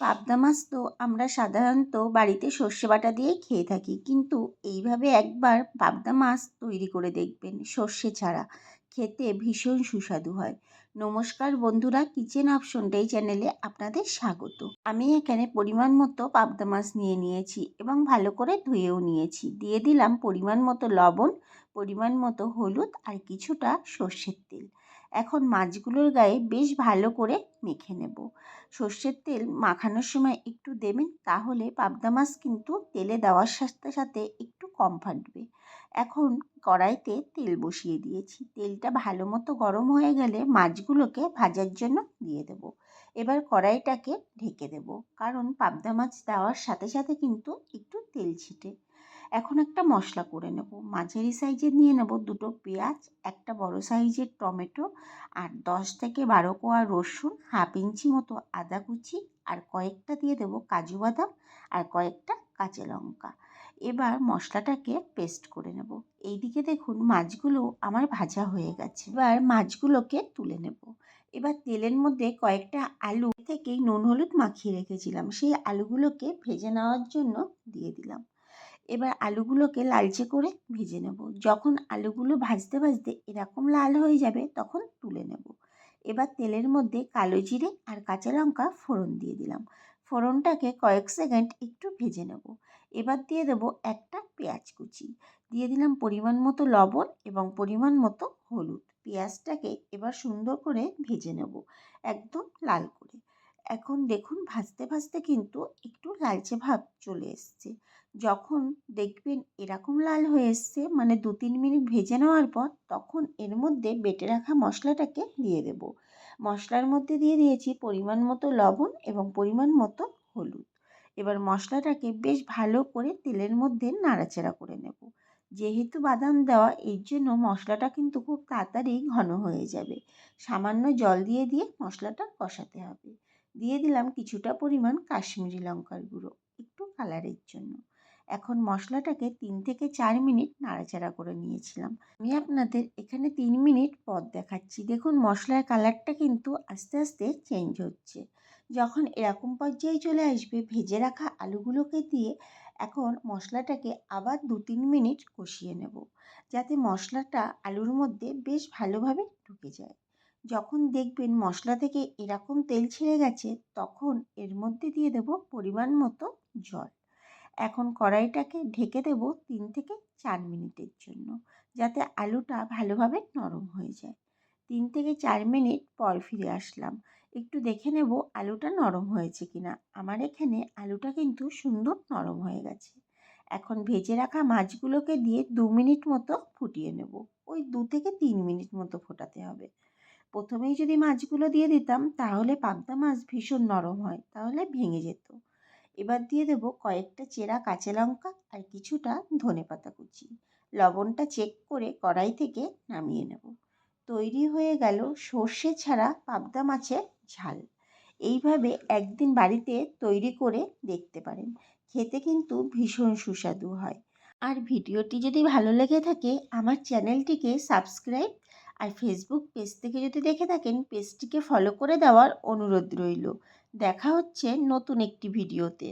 পাবদা মাছ তো আমরা সাধারণত বাড়িতে সর্ষে বাটা দিয়েই খেয়ে থাকি। কিন্তু এইভাবে একবার পাবদা মাছ তৈরি করে দেখবেন সর্ষে ছাড়া। খেতে ভীষণ সুস্বাদু হয়। নমস্কার বন্ধুরা, কিচেন অপশনটাই চ্যানেলে আপনাদের স্বাগত। আমি এখানে পরিমাণ মতো পাবদা মাছ নিয়ে নিয়েছি এবং ভালো করে ধুয়েও নিয়েছি। দিয়ে দিলাম পরিমাণ মতো লবণ, পরিমাণ মতো হলুদ আর কিছুটা সর্ষের তেল। এখন মাছগুলোর গায়ে বেশ ভালো করে মেখে নেব। সর্ষের তেল মাখানোর সময় একটু দেবেন, তাহলে পাবদা মাছ কিন্তু তেলে দেওয়ার সাথে সাথে একটু কম ফাটবে। এখন কড়াইতে তেল বসিয়ে দিয়েছি। তেলটা ভালো মতো গরম হয়ে গেলে মাছগুলোকে ভাজার জন্য দিয়ে দেব। এবার কড়াইটাকে ঢেকে দেব, কারণ পাবদা মাছ দেওয়ার সাথে সাথে কিন্তু একটু তেল ছিটে। এখন একটা মশলা করে নেব। মাঝারি সাইজের নিয়ে নেব দুটো পেঁয়াজ, একটা বড় সাইজের টমেটো আর দশ থেকে বারো কোয়া রসুন, হাফ ইঞ্চি মতো আদা কুচি আর কয়েকটা দিয়ে দেবো কাজু বাদাম আর কয়েকটা কাঁচা লঙ্কা। এবার মশলাটাকে পেস্ট করে নেব। এইদিকে দেখুন মাছগুলো আমার ভাজা হয়ে গেছে। এবার মাছগুলোকে তুলে নেব। এবার তেলের মধ্যে কয়েকটা আলু থেকেই নুন হলুদ মাখিয়ে রেখেছিলাম। সেই আলুগুলোকে ভেজে নেওয়ার জন্য দিয়ে দিলাম। এবার আলুগুলোকে লালচে করে ভেজে নেব। যখন আলুগুলো ভাজতে ভাজতে এরকম লাল হয়ে যাবে, তখন তুলে নেব। এবার তেলের মধ্যে কালো জিরে আর কাঁচা লঙ্কা ফোড়ন দিয়ে দিলাম। ফোড়নটাকে কয়েক সেকেন্ড একটু ভেজে নেব। এবার দিয়ে দেবো একটা পেঁয়াজ কুচি। দিয়ে দিলাম পরিমাণ মতো লবণ এবং পরিমাণ মতো হলুদ। পেঁয়াজটাকে এবার সুন্দর করে ভেজে নেব, একদম লাল করে। এখন দেখুন ভাজতে ভাজতে কিন্তু একটু লালচে ভাব চলে এসছে। যখন দেখবেন এরকম লাল হয়ে এসছে মানে দু তিন মিনিট ভেজে নেওয়ার পর তখন এর মধ্যে বেটে রাখা মশলাটাকে দিয়ে দেব। মশলার মধ্যে দিয়ে দিয়েছি পরিমাণ মতো লবণ এবং পরিমাণ মতো হলুদ। এবার মশলাটাকে বেশ ভালো করে তেলের মধ্যে নাড়াচাড়া করে নেব। যেহেতু বাদাম দেওয়া, এর জন্য মশলাটা কিন্তু খুব তাড়াতাড়ি ঘন হয়ে যাবে। সামান্য জল দিয়ে দিয়ে মশলাটা কষাতে হবে। দিয়ে দিলাম কিছুটা পরিমাণ কাশ্মীরি লঙ্কার গুঁড়ো, একটু কালারের জন্য। এখন মশলাটাকে তিন থেকে চার মিনিট নাড়াচাড়া করে নিয়েছিলাম। আমি আপনাদের এখানে তিন মিনিট পর দেখাচ্ছি। দেখুন, মশলার কালারটা কিন্তু আস্তে আস্তে চেঞ্জ হচ্ছে। যখন এরকম পর্যায়ে চলে আসবে, ভেজে রাখা আলুগুলোকে দিয়ে এখন মশলাটাকে আবার দু তিন মিনিট কষিয়ে নেব, যাতে মশলাটা আলুর মধ্যে বেশ ভালোভাবে ঢুকে যায়। যখন দেখবেন মশলা থেকে এরকম তেল ছেড়ে গেছে, তখন এর মধ্যে দিয়ে দেব পরিমাণ মতো জল। এখন কড়াইটাকে ঢেকে দেব তিন থেকে চার মিনিটের জন্য, যাতে আলুটা ভালোভাবে নরম হয়ে যায়। তিন থেকে চার মিনিট পর ফিরে আসলাম। একটু দেখে নেব আলুটা নরম হয়েছে কিনা। আমার এখানে আলুটা কিন্তু সুন্দর নরম হয়ে গেছে। এখন ভেজে রাখা মাছগুলোকে দিয়ে দু মিনিট মতো ফুটিয়ে নেব। ওই দু থেকে তিন মিনিট মতো ফোটাতে হবে। প্রথমেই যদি মাছগুলো দিয়ে দিতাম, তাহলে পাবদা মাছ ভীষণ নরম হয়, তাহলে ভেঙে যেত। এবার দিয়ে দেবো কয়েকটা চেরা কাঁচা লঙ্কা আর কিছুটা ধনে পাতা কুচি। লবণটা চেক করে কড়াই থেকে নামিয়ে নেব। তৈরি হয়ে গেল সর্ষে ছাড়া পাবদা মাছের ঝাল। এইভাবে একদিন বাড়িতে তৈরি করে দেখতে পারেন। খেতে কিন্তু ভীষণ সুস্বাদু হয়। আর ভিডিওটি যদি ভালো লেগে থাকে, আমার চ্যানেলটিকে সাবস্ক্রাইব আর ফেসবুক পেজ থেকে যদি দেখে থাকেন পেজটিকে ফলো করে দেওয়ার অনুরোধ রইল। দেখা হচ্ছে নতুন একটি ভিডিওতে